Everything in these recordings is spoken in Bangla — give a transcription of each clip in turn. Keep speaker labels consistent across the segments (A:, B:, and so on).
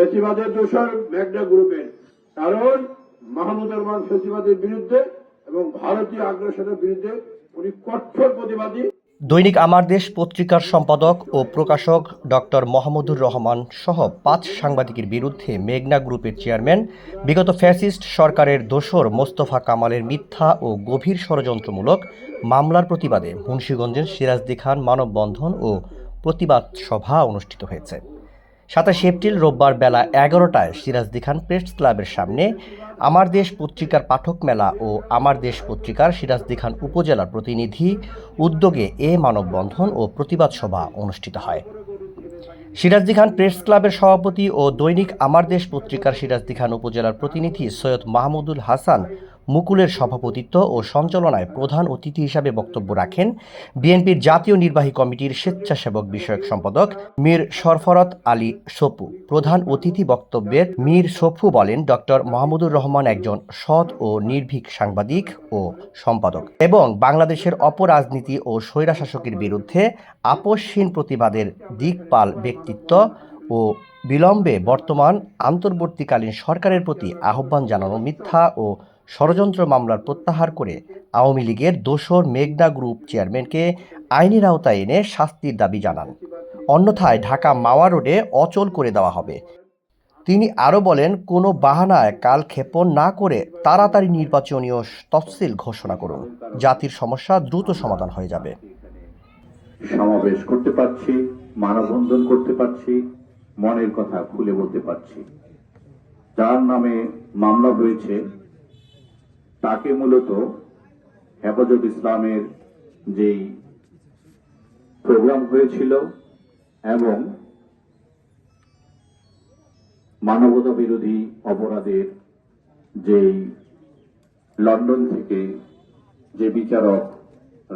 A: ফেসিবাদের দোষর ম্যাগনা গ্রুপের কারণ মাহমুদ রহমান ফেসিবাদের বিরুদ্ধে এবং ভারতীয় আগ্রাসনের বিরুদ্ধে উনি কঠোর প্রতিবাদী।
B: দৈনিক আমার দেশ পত্রিকার সম্পাদক ও প্রকাশক ডক্টর মোহাম্মদুর রহমান সহ পাঁচ সাংবাদিকের বিরুদ্ধে মেঘনা গ্রুপের চেয়ারম্যান, বিগত ফ্যাসিস্ট সরকারের দোসর মোস্তফা কামালের মিথ্যা ও গভীর ষড়যন্ত্রমূলক মামলার প্রতিবাদে মুন্সীগঞ্জের সিরাজদি খান মানববন্ধন ও প্রতিবাদ সভা অনুষ্ঠিত হয়েছে। সাতাশে এপ্রিল রোববার বেলা এগারোটায় সিরাজদি খান প্রেস ক্লাবের সামনে আমার দেশ পত্রিকার পাঠক মেলা ও আমার দেশ পত্রিকার সিরাজদি খান উপজেলার প্রতিনিধি উদ্যোগে এ মানববন্ধন ও প্রতিবাদ সভা অনুষ্ঠিত হয়। সিরাজদি খান প্রেস ক্লাবের সভাপতি ও দৈনিক আমার দেশ পত্রিকার সিরাজদি খান উপজেলার প্রতিনিধি সৈয়দ মাহমুদুল হাসান মুকুলের সভাপতিত্ব ও সঞ্চালনায় প্রধান অতিথি হিসাবে বক্তব্য রাখেন বিএনপির জাতীয় নির্বাহী কমিটির স্বেচ্ছাসেবক বিষয়ক সম্পাদক মীর সরফরত আলী সপু। প্রধান অতিথি বক্তব্যের মীর সফু বলেন, ডক্টর মাহমুদুর রহমান একজন সৎ ও নির্ভীক সাংবাদিক ও সম্পাদক এবং বাংলাদেশের অপরাজনীতি ও স্বৈরাশাসকের বিরুদ্ধে আপোষহীন প্রতিবাদের দিকপাল ব্যক্তিত্ব। ও বিলম্বে বর্তমান আন্তর্বর্তীকালীন সরকারের প্রতি আহ্বান জানানো মিথ্যা ও ষড়যন্ত্র মামলার প্রত্যাহার করে আওয়ামী লীগের দোসর মেঘনা গ্রুপ চেয়ারম্যানকে আইনের আওতায় এনে শাস্তির দাবি জানান। অন্যথায় ঢাকা মাওয়া রোডে অচল করে দেওয়া হবে। তিনি আরও বলেন, কোনো বাহানায় কাল ক্ষেপণ না করে তাড়াতাড়ি নির্বাচনীয় তফসিল ঘোষণা করুন। জাতির সমস্যা দ্রুত সমাধান হয়ে যাবে।
C: সমাবেশ করতে পারছি, মানববন্ধন করতে পারছি মনের কথা খুলে বলতে পারছি। যার নামে মামলা হয়েছে, তাকে মূলত হেফাজত ইসলামের যেই প্রোগ্রাম হয়েছিল এবং মানবতা বিরোধী অপরাধের যেই লন্ডন থেকে যে বিচারক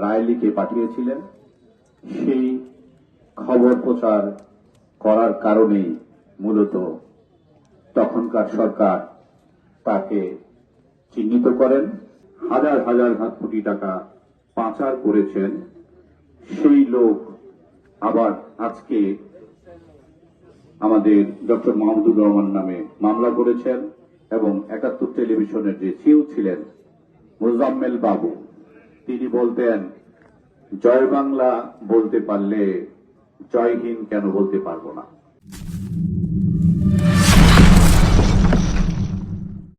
C: রায় লিখে পাঠিয়েছিলেন, সেই খবর প্রচার করার কারণেই মূলত তখনকার সরকার তাকে চিহ্নিত করেন। হাজার হাজার হাত কোটি টাকা পাচার করেছেন। সেই লোক আবার আজকে আমাদের ডক্টর মাহমুদুর রহমান নামে মামলা করেছেন এবং একাত্তর টেলিভিশনের যে সিও ছিলেন, মোজাম্মেল বাবু, তিনি বলতেন, জয় বাংলা বলতে পারলে জয় হিন্দ কেন বলতে পারব না।